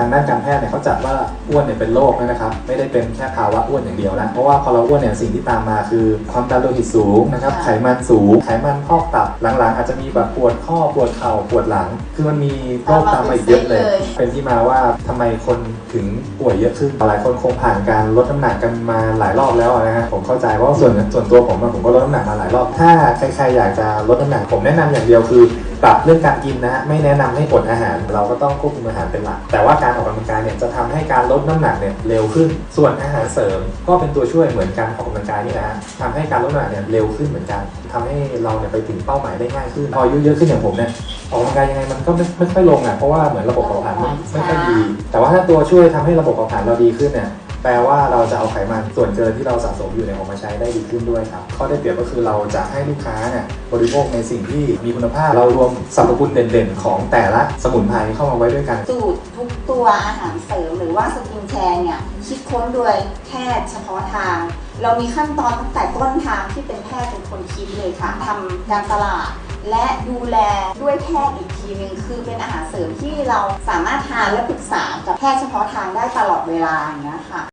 ทางด้านการแพทย์เนี่ยเขาจัดว่าอ้วนเนี่ยเป็นโรคนะครับ ไม่ได้เป็นแค่ภาวะอ้วนอย่างเดียวแล้วเพราะว่าพอเราอ้วนเนี่ยสิ่งที่ตามมาคือ ความดันโลหิตสูงนะครับค่ะไขมันสูง ไขมันพอกตับหลังๆ อาจจะมีแบบปวดข้อปวดเข่าปวดหลัง คือมันมีโรคตามมาอีกเยอะเลย เป็นที่มาว่าทำไมคนถึงป่วยเยอะขึ้นหลายคนคงผ่านการลดน้ำหนักกันมาหลายรอบแล้วนะฮะผมเข้าใจเพราะว่าส่วนส่วนตัวผมอะผมก็ลดน้ำหนักมาหลายรอบถ้าใครๆอยากจะลดน้ำหนักผมแนะนำอย่างเดียวคือ ปรับเรื่องการกินนะไม่แนะนำให้อดอาหาร เราก็ต้องควบคุมอาหารเป็นหลัก แต่ว่าการออกกำลังกายเนี่ยจะทำให้การลดน้ำหนักเนี่ยเร็วขึ้น ส่วนอาหารเสริม ก็เป็นตัวช่วยเหมือนการออกกำลังกายนี่นะฮะทำให้การลดน้ำหนักเนี่ยเร็วขึ้นเหมือนกันทำให้เราเนี่ยไปถึงเป้าหมายได้ง่ายขึ้นพออายุเยอะขึ้นอย่างผมเนี่ยออกกำลังกายยังไงมันก็ไม่ไม่ค่อยลงอะเพราะว่าเหมือนระบบเผาผลาญไม่ไม่ค่อยดี แต่ว่าถ้าตัวช่วยทำให้ระบบเผาผลาญเราดีขึ้นเนี่ย แปลว่าเราจะเอาไขมันส่วนเกินที่เราสะสมอยู่เนี่ยออกมาใช้ได้ดีขึ้นด้วยครับ ข้อได้เปรียบก็คือเราจะให้ลูกค้าเนี่ยบริโภคในสิ่งที่มีคุณภาพ เรารวมสรรพคุณเด่นๆ ของแต่ละสมุนไพรเข้ามาไว้ด้วยกัน สูตรทุกตัวอาหารเสริมหรือว่าสกินแคร์เนี่ยคิดค้นโดยแพทย์เฉพาะทาง เรามีขั้นตอนตั้งแต่ต้นทางที่เป็นแพทย์เป็นคนคิดเลยค่ะทำการตลาดและดูแลด้วยแพทย์อีกทีหนึ่งคือเป็นอาหารเสริมที่เราสามารถทานและปรึกษากับแพทย์เฉพาะทางได้ตลอดเวลาอย่างเงี้ค่ะ